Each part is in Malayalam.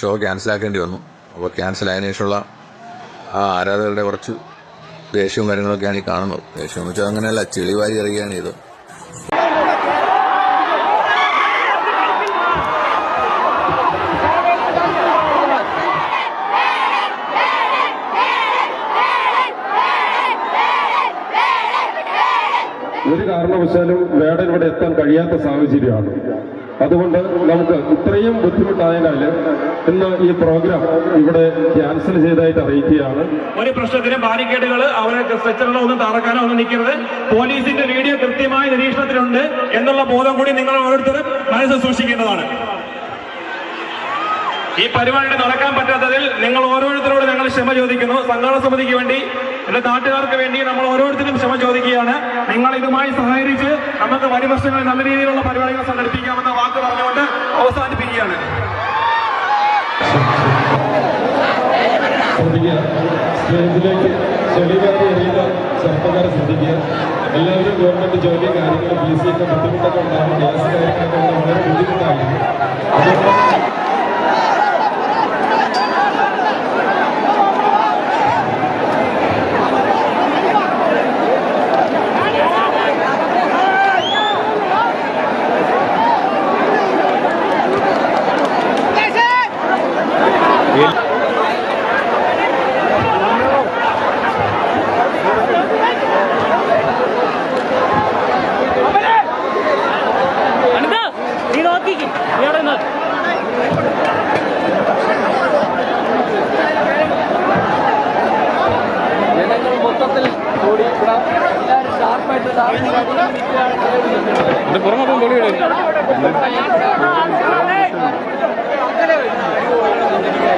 ഷോ ക്യാൻസലാക്കേണ്ടി വന്നു. അപ്പോൾ ക്യാൻസൽ ആയതിനു ശേഷമുള്ള ആ ആരാധകരുടെ കുറച്ച് ദേഷ്യവും കാര്യങ്ങളൊക്കെയാണ് ഈ കാണുന്നത്. ദേഷ്യം എന്ന് വെച്ചാൽ അങ്ങനെയല്ല ചെളിവാരി എറിയുകയാണ് ഇത് ഒരു കാരണവശാലും വേടൻ ഇവിടെ എത്താൻ കഴിയാത്ത സാഹചര്യമാണ്. അതുകൊണ്ട് നമുക്ക് ഇത്രയും ബുദ്ധിമുട്ടായതിനാൽ ഇന്ന് ഈ പ്രോഗ്രാം ഇവിടെ ക്യാൻസൽ ചെയ്തതായിട്ട് അറിയിക്കുകയാണ്. ഒരു പ്രശ്നത്തിനും ബാരിക്കേഡുകൾ അവരെ സ്ട്രെച്ചറിലോ ഒന്നും തറക്കാനോ ഒന്നും നിൽക്കരുത്. പോലീസിന്റെ വീഡിയോ കൃത്യമായ നിരീക്ഷണത്തിലുണ്ട് എന്നുള്ള ബോധം കൂടി നിങ്ങൾ ഓരോരുത്തരും മനസ്സിൽ സൂക്ഷിക്കേണ്ടതാണ്. ഈ പരിപാടി നടക്കാൻ പറ്റാത്തതിൽ നിങ്ങൾ ഓരോരുത്തരോട് ഞങ്ങൾ ക്ഷമ ചോദിക്കുന്നു. സംഘാടന സമിതിക്ക് വേണ്ടി എന്റെ നാട്ടുകാർക്ക് വേണ്ടി നമ്മൾ ഓരോരുത്തരും ക്ഷമ ചോദിക്കുകയാണ്. നിങ്ങൾ ഇതുമായി സഹകരിച്ച് നമുക്ക് വരും നല്ല രീതിയിലുള്ള പരിപാടികൾ സംഘടിപ്പിക്കാമെന്ന വാക്ക് പറഞ്ഞുകൊണ്ട് അവസാനിപ്പിക്കുകയാണ്. സ്റ്റേജിലേക്ക് ചെളിവാരി എറിയുന്ന ചെറുപ്പക്കാരെ ശ്രദ്ധിക്കുക. എല്ലാവരും ഗവൺമെന്റ് ജോലി കാര്യങ്ങൾ ബി സി ഒക്കെ ബുദ്ധിമുട്ടൊക്കെ ഉണ്ടാകും ഗ്യാസ് കാര്യങ്ങളൊക്കെ വളരെ ബുദ്ധിമുട്ടായിരുന്നു ഷാർപ്പായിട്ട് ഉണ്ടായിരിക്കും ചുമ്മാ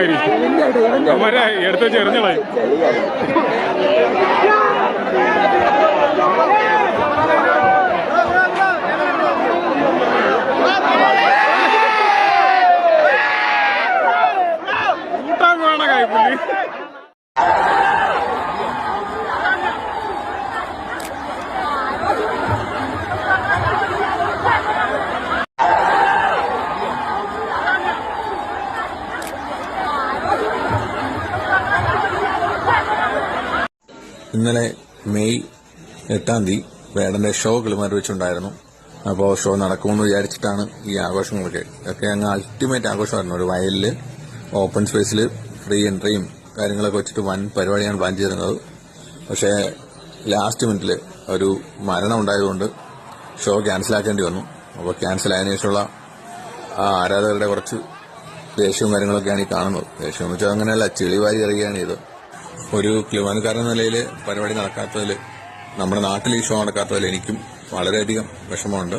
ഇരിക്കും അവരെ എടുത്ത് ചെറിഞ്ഞളായി കൂട്ടാൻ വേണ കായ്പുള്ളി ഇന്നലെ മെയ് എട്ടാം തീയതി വേടന്റെ ഷോ കിളിമാർ അപ്പോൾ ഷോ നടക്കുമെന്ന് വിചാരിച്ചിട്ടാണ് ഈ ആഘോഷങ്ങളൊക്കെ. ഇതൊക്കെ അങ്ങ് അൾട്ടിമേറ്റ് ആഘോഷമായിരുന്നു. ഒരു വയലിൽ ഓപ്പൺ സ്പേസിൽ ഫ്രീ എൻട്രിയും കാര്യങ്ങളൊക്കെ വെച്ചിട്ട് വൻ പരിപാടിയാണ് പ്ലാൻ ചെയ്തിരുന്നത്. പക്ഷേ ലാസ്റ്റ് മിനിറ്റിൽ ഒരു മരണം ഉണ്ടായതുകൊണ്ട് ഷോ ക്യാൻസലാക്കേണ്ടി വന്നു. അപ്പോൾ ക്യാൻസൽ ആയതിനു ശേഷമുള്ള ആ ആരാധകരുടെ കുറച്ച് ദേഷ്യവും കാര്യങ്ങളൊക്കെയാണ് ഈ കാണുന്നത്. ദേഷ്യം എന്ന് വെച്ചാൽ അങ്ങനെയല്ല ചെളി വാരി ചെയ്തത്. ഒരു ക്ലിവാനുകാരൻ നിലയിൽ പരിപാടി നടക്കാത്തതിൽ നമ്മുടെ നാട്ടിൽ ഈ ഷോ നടക്കാത്തതിൽ എനിക്കും വളരെയധികം വിഷമമുണ്ട്.